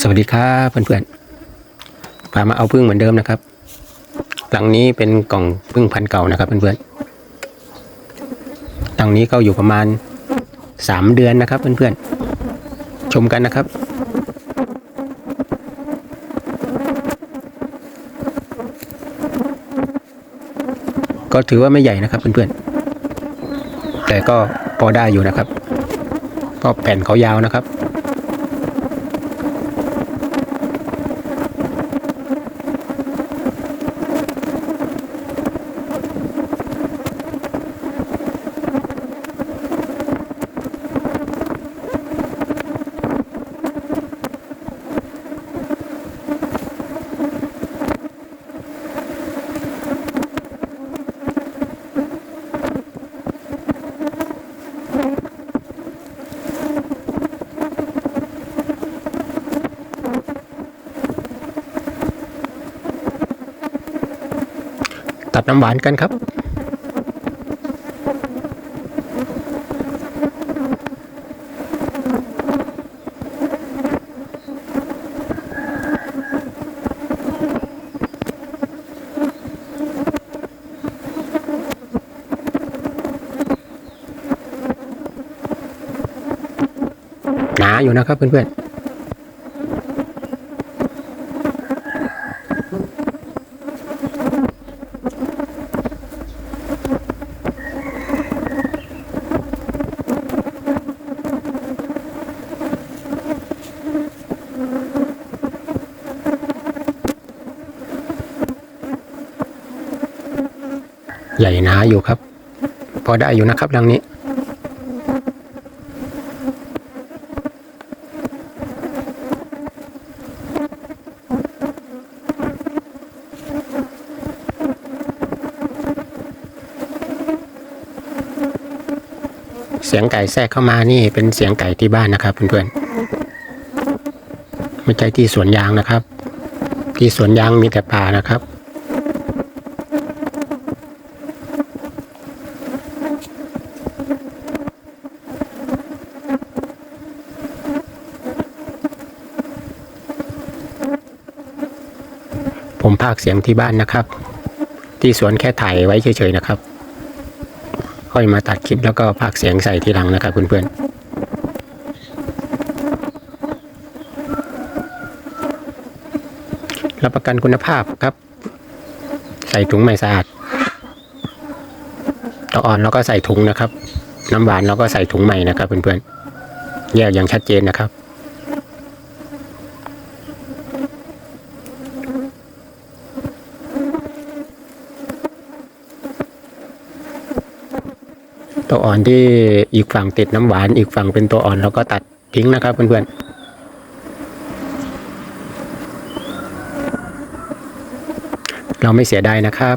สวัสดีครับเพื่อนๆพามาเอาพึ่งเหมือนเดิมนะครับ หลังนี้เป็นกล่องพึ่งพันเก่านะครับเพื่อนๆหลังนี้ก็อยู่ประมาณสามเดือนนะครับเพื่อนๆชมกันนะครับก็ถือว่าไม่ใหญ่นะครับเพื่อนๆ แต่ก็พอได้อยู่นะครับ ก็แผ่นเขายาวนะครับ ตัดน้ำหวานกันครับหนาอยู่นะครับเพื่อนๆ ใหญ่หนาอยู่ครับ พอได้อยู่นะครับดังนี้ เสียงไก่แทรกเข้ามานี่เป็นเสียงไก่ที่บ้านนะครับเพื่อนๆไม่ใช่ที่สวนยางนะครับ ที่สวนยางมีแต่ป่านะครับ ผมพากย์เสียงที่บ้านนะครับ ที่สวนแค่ถ่ายไว้เฉยๆนะครับ ค่อยมาตัดคลิปแล้วก็พากย์เสียงใส่ทีหลังนะครับเพื่อนๆรับประกันคุณภาพครับ ใส่ถุงไม่สะอาดตออ่อนเราก็ใส่ถุงนะครับ น้ำหวานเราก็ใส่ถุงใหม่นะครับเพื่อนๆแยกอย่างชัดเจนนะครับ ตัวอ่อนที่อีกฝั่งติดน้ำหวาน อีกฝั่งเป็นตัวอ่อนเราก็ตัดทิ้งนะครับเพื่อนๆเราไม่เสียดายนะครับ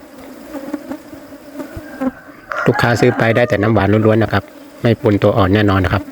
ลูกค้าซื้อไปได้แต่น้ำหวานล้วนๆนะครับ ไม่ปนตัวอ่อนแน่นอนนะครับ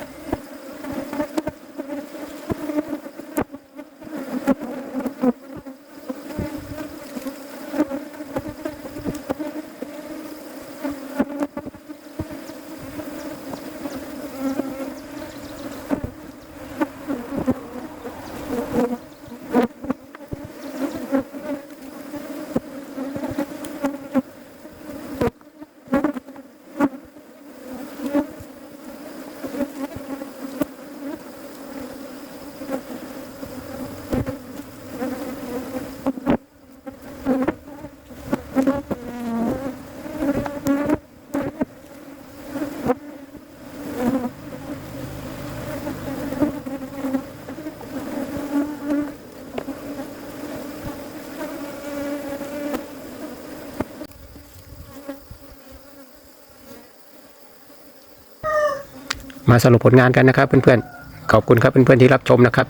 มาสรุปผลงานกันนะครับเพื่อนๆ ขอบคุณครับเพื่อนๆที่รับชมนะครับ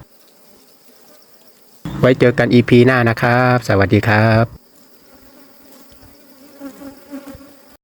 ไว้เจอกัน EP หน้านะครับ สวัสดีครับ